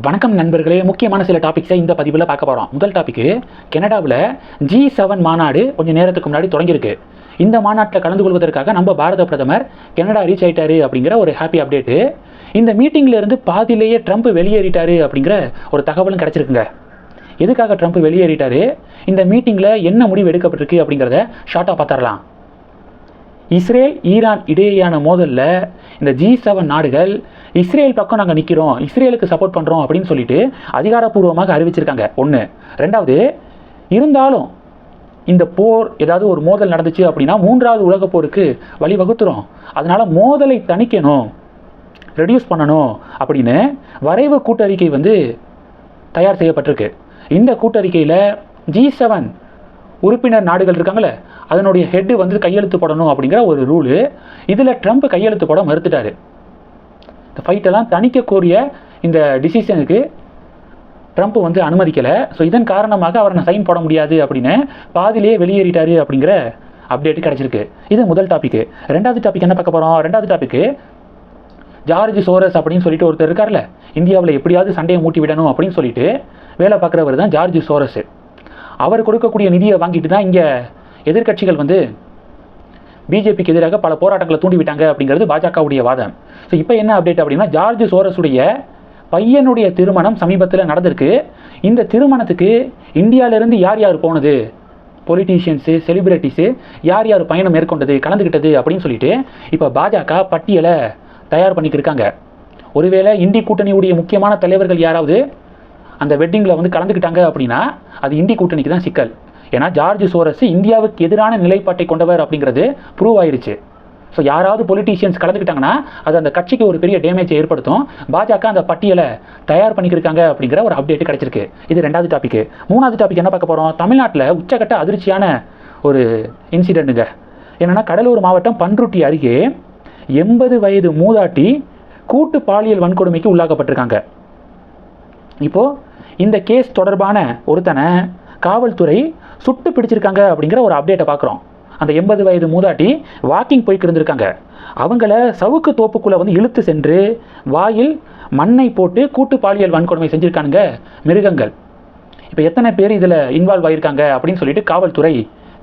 வணக்கம் நண்பர்களே. முக்கியமான சில டாபிக்ஸை இந்த பதிவில் பார்க்க போகிறோம் முதல் டாபிக்கு கனடாவில் ஜி செவன் மாநாடு கொஞ்சம் நேரத்துக்கு முன்னாடி தொடங்கியிருக்கு. இந்த மாநாட்டில் கலந்து கொள்வதற்காக நம்ம பாரத பிரதமர் கனடா ரீச் ஆயிட்டாரு அப்படிங்கிற ஒரு ஹாப்பி அப்டேட்டு இந்த மீட்டிங்ல இருந்து பாதியிலேயே ட்ரம்ப் வெளியேறிட்டாரு அப்படிங்கிற ஒரு தகவலும் கிடச்சிருக்குங்க. எதுக்காக ட்ரம்ப் வெளியேறிட்டாரு? இந்த மீட்டிங்கில் என்ன முடிவு எடுக்கப்பட்டிருக்கு அப்படிங்கிறத ஷார்ட்டாக பார்த்துடலாம். இஸ்ரேல் ஈரான் இடையேயான மோதலில் இந்த ஜி செவன் நாடுகள் இஸ்ரேல் பக்கம் நாங்கள் நிற்கிறோம் இஸ்ரேலுக்கு சப்போர்ட் பண்ணுறோம் அப்படின்னு சொல்லிட்டு அதிகாரப்பூர்வமாக அறிவிச்சிருக்காங்க. ஒன்று ரெண்டாவது இருந்தாலும் இந்த போர் ஏதாவது ஒரு மோதல் நடந்துச்சு அப்படின்னா மூன்றாவது உலகப் போருக்கு வழிவகுத்துரும். அதனால் மோதலை தணிக்கணும் ரெடியூஸ் பண்ணணும் அப்படின்னு வரைவு கூட்டறிக்கை வந்து தயார் செய்யப்பட்டிருக்கு. இந்த கூட்டறிக்கையில் ஜி செவன் உறுப்பினர் நாடுகள் இருக்காங்களே அதனுடைய ஹெட்டு வந்து கையெழுத்து போடணும் அப்படிங்கிற ஒரு ரூலு இதில் ட்ரம்ப் கையெழுத்து போட மறுத்துட்டாரு. இந்த ஃபைட்டெல்லாம் தணிக்கக்கூடிய இந்த டிசிஷனுக்கு ட்ரம்ப் வந்து அனுமதிக்கலை. ஸோ இதன் காரணமாக அவரை சைன் போட முடியாது அப்படின்னு பாதியிலேயே வெளியேறிட்டாரு அப்படிங்கிற அப்டேட் கிடச்சிருக்கு. இது முதல் டாபிக்கு ரெண்டாவது டாபிக் என்ன பார்க்க போகிறோம் ரெண்டாவது டாபிக்கு ஜார்ஜ் சோரஸ் அப்படின்னு சொல்லிட்டு ஒருத்தர் இருக்கார்ல இந்தியாவில் எப்படியாவது சண்டையை மூட்டி விடணும் அப்படின்னு சொல்லிட்டு வேலை பார்க்குறவர் தான் ஜார்ஜ் சோரஸ். அவர் கொடுக்கக்கூடிய நிதியை வாங்கிட்டு தான் இங்கே எதிர்க்கட்சிகள் வந்து பிஜேபிக்கு எதிராக பல போராட்டங்களை தூண்டிவிட்டாங்க அப்படிங்கிறது பாஜகவுடைய வாதம். ஸோ இப்போ என்ன அப்டேட் அப்படின்னா ஜார்ஜ் சோரஸுடைய பையனுடைய திருமணம் சமீபத்தில் நடந்திருக்கு. இந்த திருமணத்துக்கு இந்தியாவிலேருந்து யார் யார் போனது? பொலிட்டீஷியன்ஸு செலிபிரிட்டிஸு யார் யார் பயணம் மேற்கொண்டது கலந்துக்கிட்டது அப்படின்னு சொல்லிட்டு இப்போ பாஜக பட்டியலை தயார் பண்ணிக்கிருக்காங்க. ஒருவேளை இந்தி கூட்டணியுடைய முக்கியமான தலைவர்கள் யாராவது அந்த வெட்டிங்கில் வந்து கலந்துக்கிட்டாங்க அப்படின்னா அது இந்தி கூட்டணிக்கு தான் சிக்கல். ஏன்னா ஜார்ஜ் சோரஸ் இந்தியாவுக்கு எதிரான நிலைப்பாட்டை கொண்டவர் அப்படிங்கிறது ப்ரூவ் ஆயிருச்சு. ஸோ யாராவது பொலிட்டீஷியன்ஸ் கலந்துக்கிட்டாங்கன்னா அது அந்த கட்சிக்கு ஒரு பெரிய டேமேஜை ஏற்படுத்தும். பாஜக அந்த பட்டியலை தயார் பண்ணிக்கிருக்காங்க அப்படிங்கிற ஒரு அப்டேட் கிடச்சிருக்கு. இது ரெண்டாவது டாபிக் மூணாவது டாபிக் என்ன பார்க்க போகிறோம் தமிழ்நாட்டில் உச்சக்கட்ட அதிர்ச்சியான ஒரு இன்சிடெண்ட்டுங்க என்னென்னா கடலூர் மாவட்டம் பன்ருட்டி அருகே எண்பது வயது மூதாட்டி கூட்டு பாலியல் வன்கொடுமைக்கு உள்ளாக்கப்பட்டிருக்காங்க. இப்போது இந்த கேஸ் தொடர்பான ஒருத்தனை காவல்துறை சுட்டு பிடிச்சிருக்காங்க அப்படிங்கிற ஒரு அப்டேட்டை பார்க்குறோம். அந்த எண்பது வயது மூதாட்டி வாக்கிங் போய்க்கு இருந்திருக்காங்க. அவங்கள சவுக்கு தோப்புக்குள்ளே வந்து இழுத்து சென்று வாயில் மண்ணை போட்டு கூட்டு பாலியல் வன்கொடுமை செஞ்சுருக்கானுங்க மிருகங்கள். இப்போ எத்தனை பேர் இதில் இன்வால்வ் ஆகியிருக்காங்க அப்படின்னு சொல்லிட்டு காவல்துறை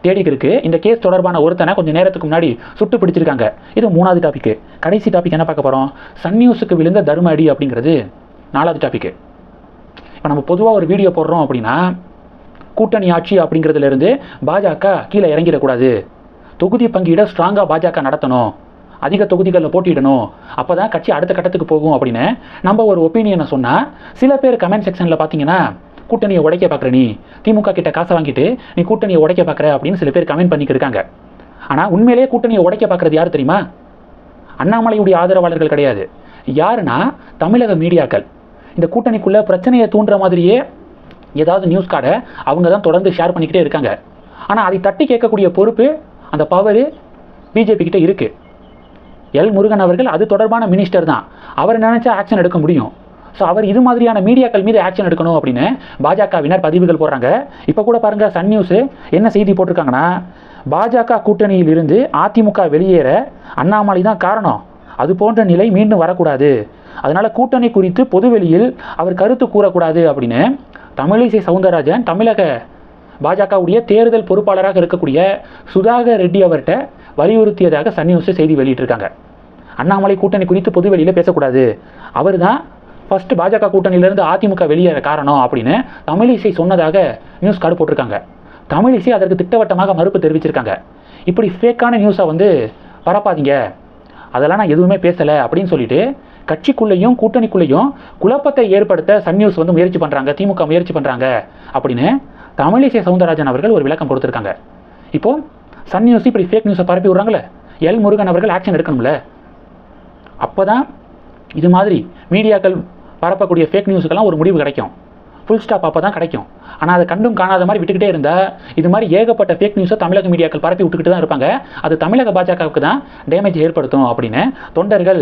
தேடிக்கு இருக்கு. இந்த கேஸ் தொடர்பான ஒருத்தனை கொஞ்சம் நேரத்துக்கு முன்னாடி சுட்டு பிடிச்சிருக்காங்க. இது மூணாவது டாபிக் கடைசி டாபிக் என்ன பார்க்க போகிறோம் சன் நியூஸுக்கு விழுந்த தரும அடி அப்படிங்கிறது நாலாவது டாபிக் இப்போ நம்ம பொதுவாக ஒரு வீடியோ போடுறோம் அப்படின்னா கூட்டணி ஆட்சி அப்படிங்கிறதுலேருந்து பாஜக கீழே இறங்கிடக்கூடாது. தொகுதி பங்கீட ஸ்ட்ராங்காக பாஜக நடத்தணும். அதிக தொகுதிகளில் போட்டியிடணும். அப்போ தான் கட்சி அடுத்த கட்டத்துக்கு போகும் அப்படின்னு நம்ம ஒரு ஒப்பீனியனை சொன்னால் சில பேர் கமெண்ட் செக்ஷனில் பார்த்தீங்கன்னா கூட்டணியை உடைக்க பார்க்குற நீ திமுக கிட்ட காசை வாங்கிட்டு நீ கூட்டணியை உடைக்க பார்க்குற அப்படின்னு சில பேர் கமெண்ட் பண்ணிக்கிட்டு இருக்காங்க. ஆனால் உண்மையிலேயே கூட்டணியை உடைக்க பார்க்குறது யார் தெரியுமா? அண்ணாமலையுடைய ஆதரவாளர்கள் கிடையாது. யாருன்னா தமிழக மீடியாக்கள். இந்த கூட்டணிக்குள்ளே பிரச்சனையை தூண்டுற மாதிரியே ஏதாவது நியூஸ் கார்டை அவங்க தான் தொடர்ந்து ஷேர் பண்ணிக்கிட்டே இருக்காங்க. ஆனால் அதை தட்டி கேட்கக்கூடிய பொறுப்பு அந்த பவர் பிஜேபி கிட்டே இருக்குது எல் முருகன் அவர்கள் அது தொடர்பான மினிஸ்டர் தான். அவர் நினச்சா ஆக்ஷன் எடுக்க முடியும். ஸோ அவர் இது மாதிரியான மீடியாக்கள் மீது ஆக்ஷன் எடுக்கணும் அப்படின்னு பாஜகவினர் பதிவுகள் போடுறாங்க. இப்போ கூட பாருங்க சன் நியூஸ் என்ன செய்தி போட்டிருக்காங்கன்னா பாஜக கூட்டணியில் இருந்து அதிமுக வெளியேற அண்ணாமலை தான் காரணம். அது போன்ற நிலை மீண்டும் வரக்கூடாது. அதனால் கூட்டணி குறித்து பொதுவெளியில் அவர் கருத்து கூறக்கூடாது அப்படின்னு தமிழிசை சவுந்தரராஜன் தமிழக பாஜகவுடைய தேர்தல் பொறுப்பாளராக இருக்கக்கூடிய சுதாகர் ரெட்டி அவர்கிட்ட வலியுறுத்தியதாக சன் நியூஸ் செய்தி வெளியிட்டிருக்காங்க. அண்ணாமலை கூட்டணி குறித்து பொதுவெளியில் பேசக்கூடாது. அவர் தான் ஃபஸ்ட்டு பாஜக கூட்டணியிலேருந்து அதிமுக வெளியேற காரணம் அப்படின்னு தமிழிசை சொன்னதாக நியூஸ் கார்டு போட்டிருக்காங்க. தமிழிசை அதற்கு திட்டவட்டமாக மறுப்பு தெரிவிச்சிருக்காங்க. இப்படி ஃபேக்கான நியூஸை வந்து பரப்பாதீங்க. அதெல்லாம் நான் எதுவுமே பேசலை அப்படின்னு சொல்லிட்டு கட்சிக்குள்ளேயும் கூட்டணிக்குள்ளேயும் குழப்பத்தை ஏற்படுத்த சன் நியூஸ் வந்து முயற்சி பண்ணுறாங்க திமுக முயற்சி பண்ணுறாங்க அப்படின்னு தமிழிசை சவுந்தரராஜன் அவர்கள் ஒரு விளக்கம் கொடுத்துருக்காங்க. இப்போ சன் நியூஸ் இப்படி ஃபேக் நியூஸை பரப்பி விட்றாங்களே எல் முருகன் அவர்கள் ஆக்ஷன் எடுக்கணும்ல? அப்போ தான் இது மாதிரி மீடியாக்கள் பரப்பக்கூடிய ஃபேக் நியூஸுக்கெல்லாம் ஒரு முடிவு கிடைக்கும். ஃபுல் ஸ்டாப் அப்போ தான் கிடைக்கும். ஆனால் அதை கண்டும் காணாத மாதிரி விட்டுக்கிட்டே இருந்தால் இது மாதிரி ஏகப்பட்ட ஃபேக் நியூஸை தமிழக மீடியாக்கள் பரப்பி விட்டுக்கிட்டு தான் இருப்பாங்க. அது தமிழக பாஜகவுக்கு தான் டேமேஜ் ஏற்படுத்தும் அப்படின்னு தொண்டர்கள்